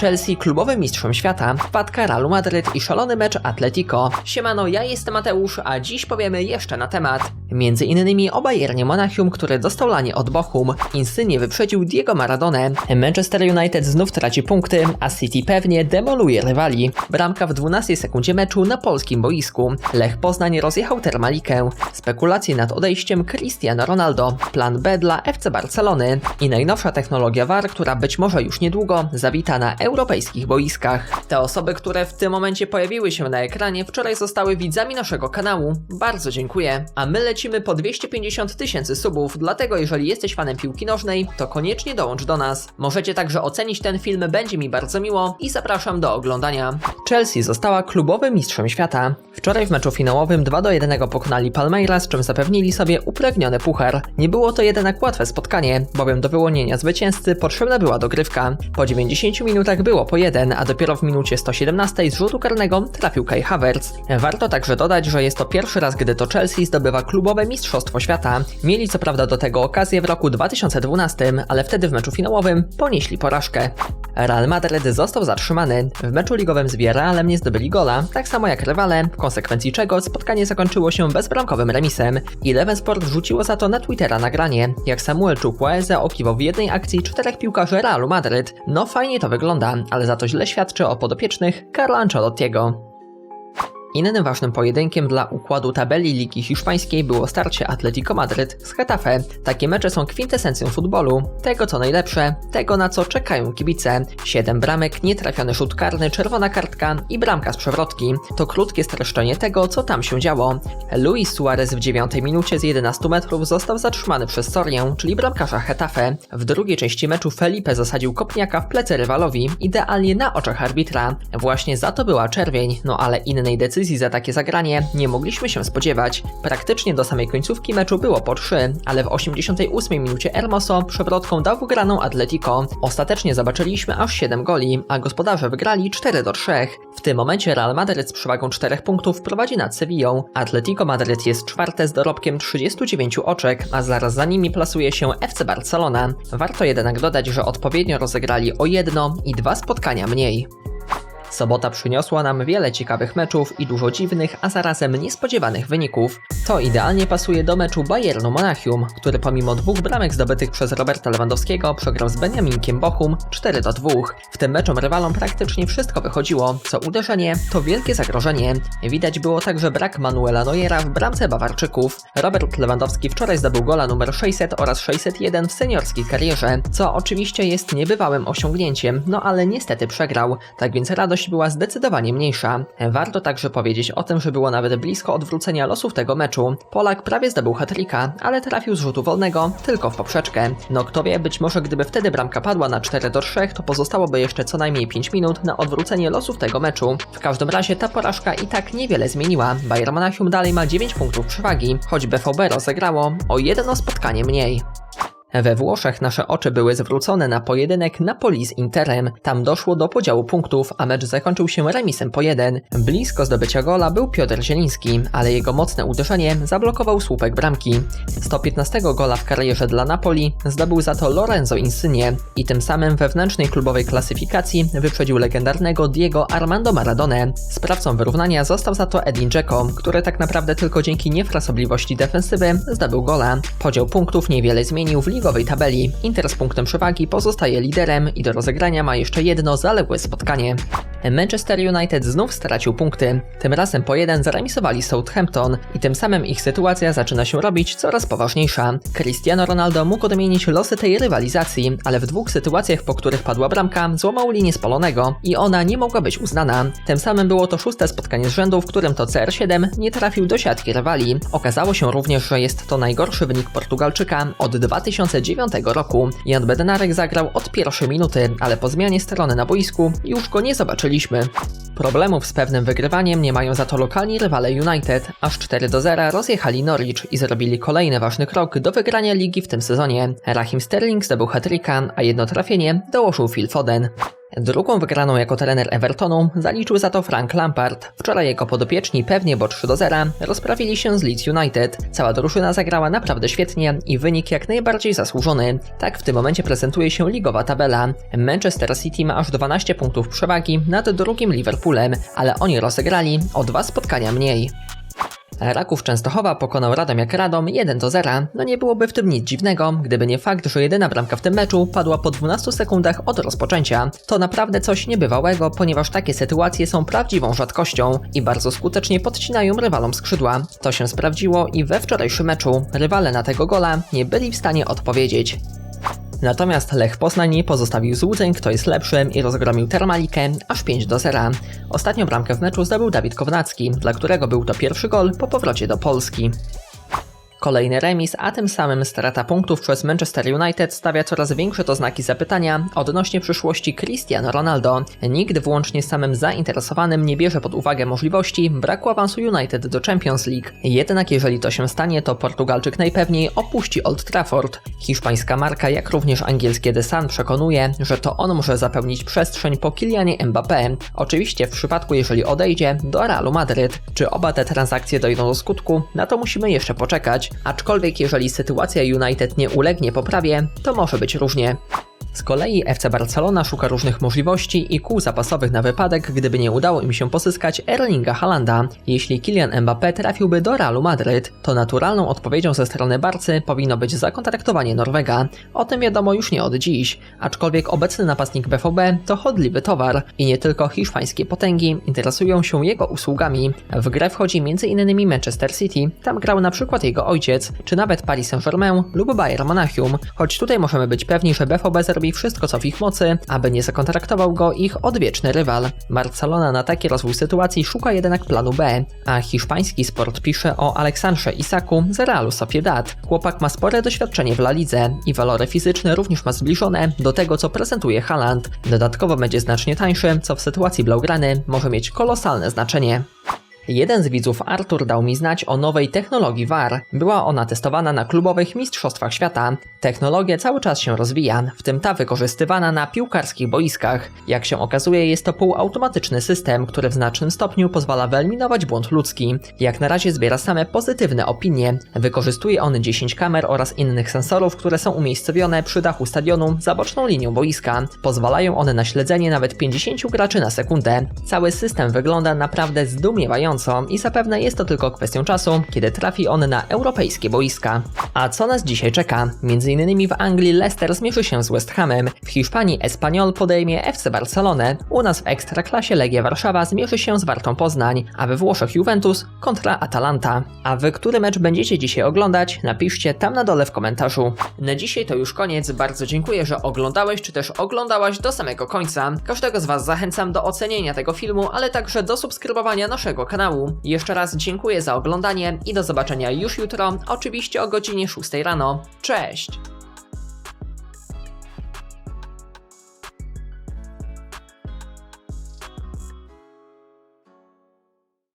Chelsea klubowym mistrzem świata, wpadka Realu Madryt i szalony mecz Atletico. Siemano, ja jestem Mateusz, a dziś powiemy jeszcze na temat. Między innymi o Bayernie Monachium, który dostał lanie od Bochum. Insynie wyprzedził Diego Maradonę. Manchester United znów traci punkty, a City pewnie demoluje rywali. Bramka w 12 sekundzie meczu na polskim boisku. Lech Poznań rozjechał Termalikę. Spekulacje nad odejściem Cristiano Ronaldo. Plan B dla FC Barcelony. I najnowsza technologia VAR, która być może już niedługo zawita na europejskich boiskach. Te osoby, które w tym momencie pojawiły się na ekranie, wczoraj zostały widzami naszego kanału. Bardzo dziękuję. A my lecimy po 250 tysięcy subów, dlatego jeżeli jesteś fanem piłki nożnej, to koniecznie dołącz do nas. Możecie także ocenić ten film, będzie mi bardzo miło i zapraszam do oglądania. Chelsea została klubowym mistrzem świata. Wczoraj w meczu finałowym 2 do 1 pokonali Palmeiras, czym zapewnili sobie upragniony puchar. Nie było to jednak łatwe spotkanie, bowiem do wyłonienia zwycięzcy potrzebna była dogrywka. Po 90 minutach było po 1, a dopiero w minucie 117 z rzutu karnego trafił Kai Havertz. Warto także dodać, że jest to pierwszy raz, gdy to Chelsea zdobywa klubowe mistrzostwo świata. Mieli co prawda do tego okazję w roku 2012, ale wtedy w meczu finałowym ponieśli porażkę. Real Madrid został zatrzymany. W meczu ligowym z Villarrealem nie zdobyli gola, tak samo jak rywale, w konsekwencji czego spotkanie zakończyło się bezbramkowym remisem. Eleven Sport wrzuciło za to na Twittera nagranie, jak Samuel Chukwueze okiwał w jednej akcji czterech piłkarzy Realu Madryt. No fajnie to wygląda, ale za to źle świadczy o podopiecznych Carlo Ancelottiego. Innym ważnym pojedynkiem dla układu tabeli Ligi Hiszpańskiej było starcie Atletico Madryt z Getafe. Takie mecze są kwintesencją futbolu, tego co najlepsze, tego na co czekają kibice. Siedem bramek, nietrafiony rzut karny, czerwona kartka i bramka z przewrotki. To krótkie streszczenie tego, co tam się działo. Luis Suarez w dziewiątej minucie z 11 metrów został zatrzymany przez Sorię, czyli bramkarza Getafe. W drugiej części meczu Felipe zasadził kopniaka w plecy rywalowi, idealnie na oczach arbitra. Właśnie za to była czerwień, no ale innej decyzji decyzji za takie zagranie nie mogliśmy się spodziewać. Praktycznie do samej końcówki meczu było po 3, ale w 88 minucie Hermoso przewrotką dał wygraną Atletico. Ostatecznie zobaczyliśmy aż 7 goli, a gospodarze wygrali 4 do 3. W tym momencie Real Madrid z przewagą 4 punktów prowadzi nad Sevillą. Atletico Madrid jest czwarte z dorobkiem 39 oczek, a zaraz za nimi plasuje się FC Barcelona. Warto jednak dodać, że odpowiednio rozegrali o jedno i dwa spotkania mniej. Sobota przyniosła nam wiele ciekawych meczów i dużo dziwnych, a zarazem niespodziewanych wyników. To idealnie pasuje do meczu Bayernu Monachium, który pomimo dwóch bramek zdobytych przez Roberta Lewandowskiego przegrał z Beniaminkiem Bochum 4 do 2. W tym meczom rywalom praktycznie wszystko wychodziło, co uderzenie to wielkie zagrożenie. Widać było także brak Manuela Neuera w bramce Bawarczyków. Robert Lewandowski wczoraj zdobył gola numer 600 oraz 601 w seniorskiej karierze, co oczywiście jest niebywałym osiągnięciem, no ale niestety przegrał, tak więc radość była zdecydowanie mniejsza. Warto także powiedzieć o tym, że było nawet blisko odwrócenia losów tego meczu. Polak prawie zdobył hatrika, ale trafił z rzutu wolnego tylko w poprzeczkę. No kto wie, być może gdyby wtedy bramka padła na 4 do 3, to pozostałoby jeszcze co najmniej 5 minut na odwrócenie losów tego meczu. W każdym razie ta porażka i tak niewiele zmieniła. Bayern Monachium dalej ma 9 punktów przewagi, choć BVB rozegrało o jedno spotkanie mniej. We Włoszech nasze oczy były zwrócone na pojedynek Napoli z Interem. Tam doszło do podziału punktów, a mecz zakończył się remisem po jeden. Blisko zdobycia gola był Piotr Zieliński, ale jego mocne uderzenie zablokował słupek bramki. 115 gola w karierze dla Napoli zdobył za to Lorenzo Insigne i tym samym wewnętrznej klubowej klasyfikacji wyprzedził legendarnego Diego Armando Maradone. Sprawcą wyrównania został za to Edin Dzeko, który tak naprawdę tylko dzięki niefrasobliwości defensywy zdobył gola. Podział punktów niewiele zmienił w ligowej tabeli. Inter z punktem przewagi pozostaje liderem i do rozegrania ma jeszcze jedno zaległe spotkanie. Manchester United znów stracił punkty. Tym razem po jeden zaremisowali Southampton i tym samym ich sytuacja zaczyna się robić coraz poważniejsza. Cristiano Ronaldo mógł odmienić losy tej rywalizacji, ale w dwóch sytuacjach, po których padła bramka, złamał linię spalonego i ona nie mogła być uznana. Tym samym było to szóste spotkanie z rzędu, w którym to CR7 nie trafił do siatki rywali. Okazało się również, że jest to najgorszy wynik Portugalczyka od 2009 roku. Jan Bednarek zagrał od pierwszej minuty, ale po zmianie strony na boisku już go nie zobaczyli zobaczyliśmy. Problemów z pewnym wygrywaniem nie mają za to lokalni rywale United. Aż 4 do 0 rozjechali Norwich i zrobili kolejny ważny krok do wygrania ligi w tym sezonie. Rahim Sterling zdobył hat a jedno trafienie dołożył Phil Foden. Drugą wygraną jako trener Evertonu zaliczył za to Frank Lampard. Wczoraj jego podopieczni pewnie, bo 3 do 0 rozprawili się z Leeds United. Cała drużyna zagrała naprawdę świetnie i wynik jak najbardziej zasłużony. Tak w tym momencie prezentuje się ligowa tabela. Manchester City ma aż 12 punktów przewagi nad drugim Liverpoolem, ale oni rozegrali o dwa spotkania mniej. Raków Częstochowa pokonał Radomiak Radom 1 do 0. No nie byłoby w tym nic dziwnego, gdyby nie fakt, że jedyna bramka w tym meczu padła po 12 sekundach od rozpoczęcia. To naprawdę coś niebywałego, ponieważ takie sytuacje są prawdziwą rzadkością i bardzo skutecznie podcinają rywalom skrzydła. To się sprawdziło i we wczorajszym meczu. Rywale na tego gola nie byli w stanie odpowiedzieć. Natomiast Lech Poznań nie pozostawił złudzeń, kto jest lepszy i rozgromił Termalikę aż 5 do 0. Ostatnią bramkę w meczu zdobył Dawid Kownacki, dla którego był to pierwszy gol po powrocie do Polski. Kolejny remis, a tym samym strata punktów przez Manchester United stawia coraz większe to znaki zapytania odnośnie przyszłości Cristiano Ronaldo. Nikt włącznie samym zainteresowanym nie bierze pod uwagę możliwości braku awansu United do Champions League. Jednak jeżeli to się stanie, to Portugalczyk najpewniej opuści Old Trafford. Hiszpańska marka, jak również angielskie The Sun przekonuje, że to on może zapełnić przestrzeń po Kylianie Mbappé. Oczywiście w przypadku jeżeli odejdzie do Realu Madryt. Czy oba te transakcje dojdą do skutku? Na to musimy jeszcze poczekać aczkolwiek jeżeli sytuacja United nie ulegnie poprawie, to może być różnie. Z kolei FC Barcelona szuka różnych możliwości i kół zapasowych na wypadek, gdyby nie udało im się pozyskać Erlinga Halanda. Jeśli Kylian Mbappé trafiłby do Realu Madryt, to naturalną odpowiedzią ze strony Barcy powinno być zakontraktowanie Norwega. O tym wiadomo już nie od dziś, aczkolwiek obecny napastnik BVB to chodliwy towar i nie tylko hiszpańskie potęgi interesują się jego usługami. W grę wchodzi m.in. Manchester City, tam grał na przykład jego ojciec, czy nawet Paris Saint-Germain lub Bayern Monachium, choć tutaj możemy być pewni, że BVB zrobi wszystko co w ich mocy, aby nie zakontraktował go ich odwieczny rywal. Barcelona na taki rozwój sytuacji szuka jednak planu B, a hiszpański sport pisze o Aleksandrze Isaku z Realu Sociedad. Chłopak ma spore doświadczenie w La Lidze i walory fizyczne również ma zbliżone do tego co prezentuje Haaland. Dodatkowo będzie znacznie tańszy, co w sytuacji Blaugrany może mieć kolosalne znaczenie. Jeden z widzów Artur dał mi znać o nowej technologii VAR. Była ona testowana na klubowych mistrzostwach świata. Technologia cały czas się rozwija, w tym ta wykorzystywana na piłkarskich boiskach. Jak się okazuje, jest to półautomatyczny system, który w znacznym stopniu pozwala wyeliminować błąd ludzki. Jak na razie zbiera same pozytywne opinie. Wykorzystuje on 10 kamer oraz innych sensorów, które są umiejscowione przy dachu stadionu za boczną linią boiska. Pozwalają one na śledzenie nawet 50 graczy na sekundę. Cały system wygląda naprawdę zdumiewająco i zapewne jest to tylko kwestią czasu, kiedy trafi on na europejskie boiska. A co nas dzisiaj czeka? Między innymi w Anglii Leicester zmierzy się z West Hamem, w Hiszpanii Espanyol podejmie FC Barcelonę, u nas w Ekstraklasie Legia Warszawa zmierzy się z Wartą Poznań, a we Włoszech Juventus kontra Atalanta. A wy który mecz będziecie dzisiaj oglądać? Napiszcie tam na dole w komentarzu. Na dzisiaj to już koniec, bardzo dziękuję, że oglądałeś czy też oglądałaś do samego końca. Każdego z was zachęcam do ocenienia tego filmu, ale także do subskrybowania naszego kanału kanału. Jeszcze raz dziękuję za oglądanie i do zobaczenia już jutro, oczywiście o godzinie 6 rano. Cześć!